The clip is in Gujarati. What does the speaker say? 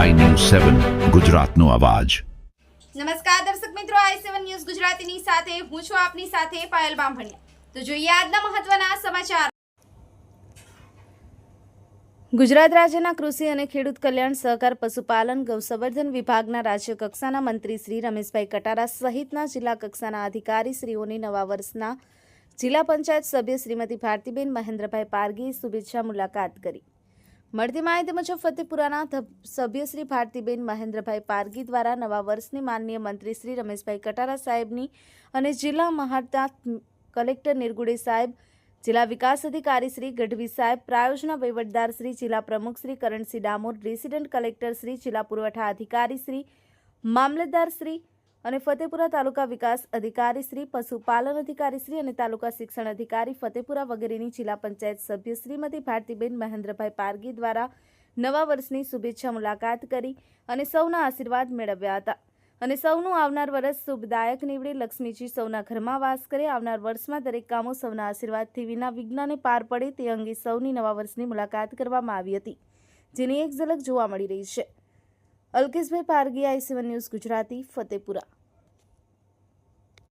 સેવન ગુજરાતનો અવાજ. નમસ્કાર દર્શક મિત્રો આઈ સેવન ન્યૂઝ ગુજરાતીની સાથે હું છું આપની સાથે પાયલ બામભણિયા. તો જોઈએ આજના મહત્વના સમાચાર. ગુજરાત રાજ્યના કૃષિ અને ખેડૂત કલ્યાણ સહકાર પશુપાલન ગૌસંવર્ધન વિભાગના રાજ્ય કક્ષાના મંત્રી શ્રી રમેશભાઈ કટારા સહિતના જિલ્લા કક્ષાના અધિકારીશ્રીઓની નવા વર્ષના જિલ્લા પંચાયત સભ્ય શ્રીમતી ભારતીબેન મહેન્દ્રભાઈ પારગીએ શુભેચ્છા મુલાકાત કરી. મળતી માહિતી મુજબ ફતેપુરાના સભ્ય શ્રી ભારતીબેન મહેન્દ્રભાઈ પારગી દ્વારા નવા વર્ષની માનનીય મંત્રી શ્રી રમેશભાઈ કટારા સાહેબની અને જિલ્લા મહાડતા કલેક્ટર નિર્ગુડે સાહેબ, જિલ્લા વિકાસ અધિકારી શ્રી ગઢવી સાહેબ, પ્રાયોજના વહીવટદાર શ્રી જિલ્લા પ્રમુખ શ્રી કરણસિંહ ડામોર, રેસિડેન્ટ કલેક્ટર શ્રી જિલ્લા પુરવઠા અધિકારી શ્રી, મામલતદાર શ્રી અને ફતેપુરા તાલુકા વિકાસ અધિકારી શ્રી, પશુપાલન અધિકારી શ્રી અને તાલુકા શિક્ષણ અધિકારી ફતેપુરા વગેરેની જિલ્લા પંચાયત સભ્ય શ્રીમતી ભારતીબેન મહેન્દ્રભાઈ પારગી દ્વારા નવા વર્ષની શુભેચ્છા મુલાકાત કરી અને સૌના આશીર્વાદ મેળવ્યા હતા. અને સૌનું આવનાર વર્ષ શુભદાયક નીવડે. લક્ષ્મીજી સૌના ઘરમાં વાસ કરે. આવનાર વર્ષમાં દરેક કામો સૌના આશીર્વાદથી વિના વિજ્ઞાને પાર પડે તે અંગે સૌની નવા વર્ષની મુલાકાત કરવામાં આવી હતી, જેની એક ઝલક જોવા મળી રહી છે. Alkeshbhai Pargi I seven news Gujarati Fatepura.